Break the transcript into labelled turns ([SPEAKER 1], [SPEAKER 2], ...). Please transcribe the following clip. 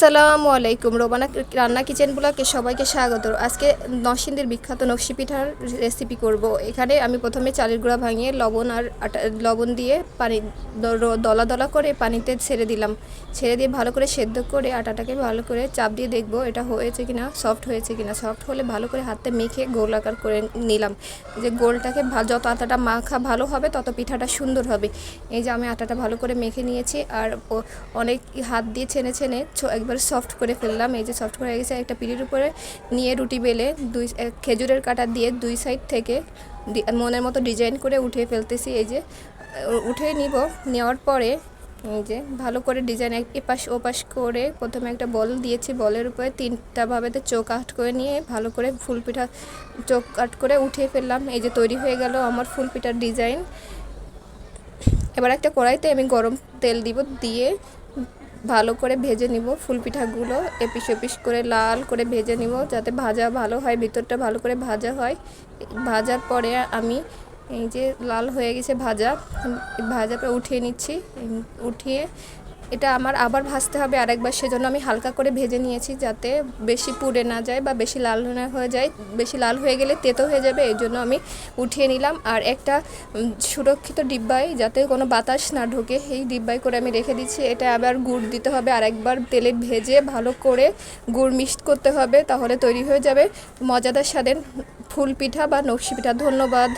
[SPEAKER 1] আসসালামু আলাইকুম। রোবানা রান্না কিচেন ব্লকে সবাইকে স্বাগত। আজকে নরসিংদীর বিখ্যাত নকশি পিঠার রেসিপি করব। এখানে আমি প্রথমে চালের গুঁড়া ভাঙিয়ে লবণ আর আটা, লবণ দিয়ে পানি দলা দলা করে পানিতে ছেড়ে দিলাম। ছেড়ে দিয়ে ভালো করে সেদ্ধ করে আটাটাকে ভালো করে চাপ দিয়ে দেখব এটা হয়েছে কিনা সফট হয়েছে কিনা। সফট হলে ভালো করে হাতে মেখে গোল আকার করে নিলাম। যে গোলটাকে যত আটাটা মাখা ভালো হবে, তত পিঠাটা সুন্দর হবে। এই যে আমি আটাটা ভালো করে মেখে নিয়েছি আর অনেক হাত দিয়ে ছেনে ছেনে ছ- একবার সফট করে ফেললাম। এই যে সফট করে গেছে, একটা পিড়ির উপরে নিয়ে রুটি বেলে দুই খেজুরের কাটা দিয়ে দুই সাইড থেকে মনের মতো ডিজাইন করে উঠিয়ে ফেলতেছি। এই যে উঠে নিব। নেওয়ার পরে এই যে ভালো করে ডিজাইন এপাশ ওপাশ করে প্রথমে একটা বল দিয়েছি। বলের উপরে তিনটা ভাবেতে চোখ আট করে নিয়ে ভালো করে ফুল পিঠা চোখ কাট করে উঠিয়ে ফেললাম। এই যে তৈরি হয়ে গেল আমার ফুল পিঠার ডিজাইন এবার একটা কড়াইতে আমি গরম তেল দিব, দিয়ে ভালো করে ভেজে নিব ফুল পিঠাগুলো, এপিস এপিস করে লাল করে ভেজে নিব যাতে ভাজা ভালো হয়, ভিতরটা ভালো করে ভাজা হয়। ভাজার পরে আমি এই যে লাল হয়ে গেছে ভাজা, ভাজাটা উঠিয়ে নিচ্ছি, উঠিয়ে এটা আমার আবার ভাজতে হবে আরেকবার, সেজন্য আমি হালকা করে ভেজে নিয়েছি যাতে বেশি পুড়ে না যায় বা বেশি লাল না হয়ে যায়। বেশি লাল হয়ে গেলে তেতো হয়ে যাবে, এই জন্য আমি উঠিয়ে নিলাম। আর একটা সুরক্ষিত ডিব্বায় যাতে কোনো বাতাস না ঢোকে, এই ডিব্বায় করে আমি রেখে দিচ্ছি। এটা আবার গুড় দিতে হবে আর একবার তেলে ভেজে ভালো করে গুড় মিক্সড করতে হবে, তাহলে তৈরি হয়ে যাবে। মজাদার স্বাদের ফুল পিঠা বা নকশি পিঠা, ধন্যবাদ।